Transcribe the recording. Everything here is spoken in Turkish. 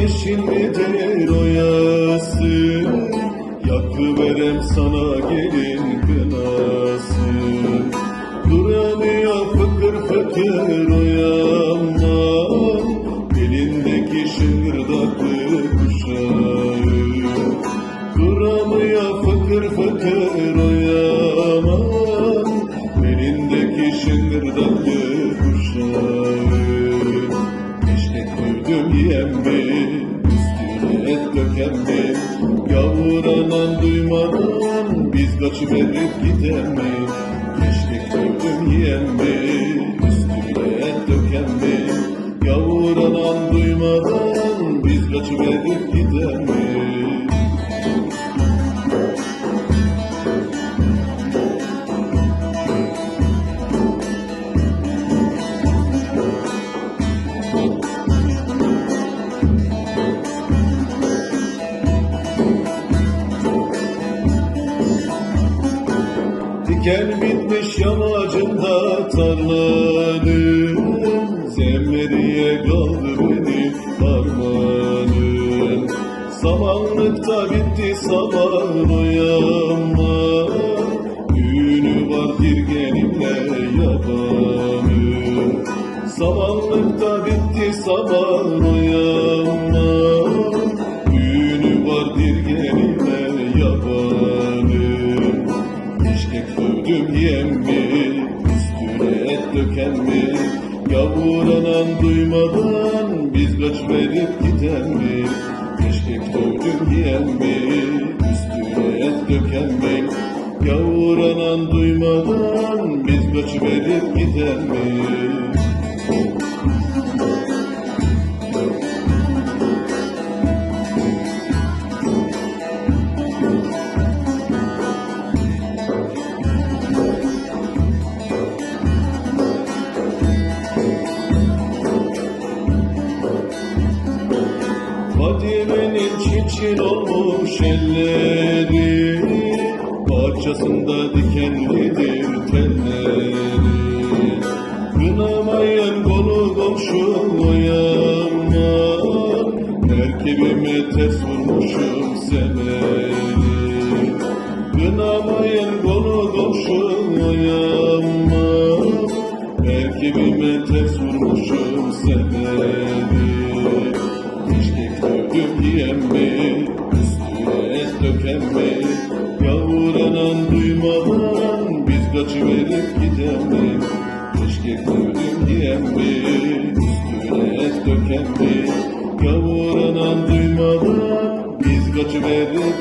Yeşil midir o yası Yakıverem sana gelin kınası. Duramıyor fıkır fıkır o yana Elindeki şıngırdaklı Üstüne et döken mi Yavuranan duymadan Biz kaçıverip giden mi Keşke koydum yem mi Üstüne et döken mi Yavuranan duymadan Biz giden mi Diken bitmiş yamacında tarlanın. Zemmeriye kaldı benim harmanım Samanlıkta bitti saman uyanma. Düğünü var dirgenimle yabanım. Samanlıkta bitti saman uyanma Üstüne et döken mi Yavuranan duymadan Biz kaç verip giden mi Keşke koydum yem mi Üstüne et döken mi Yavuranan duymadan Biz kaç verip giden mi Çiçin olmuş elleri. Bahçesinde dikenlidir telleri. Kınamayan konu komşu uyanma Merkebime ters vurmuşum semeri Kınamayan konu komşu uyanma Merkebime ters vurmuşum semeri Keşke koydum yem mi Yavuranan duymadan Biz kaçıverip giden mi Keşke yem mi Üstüne et döken mi Yavuranan duymadan Biz kaçıverip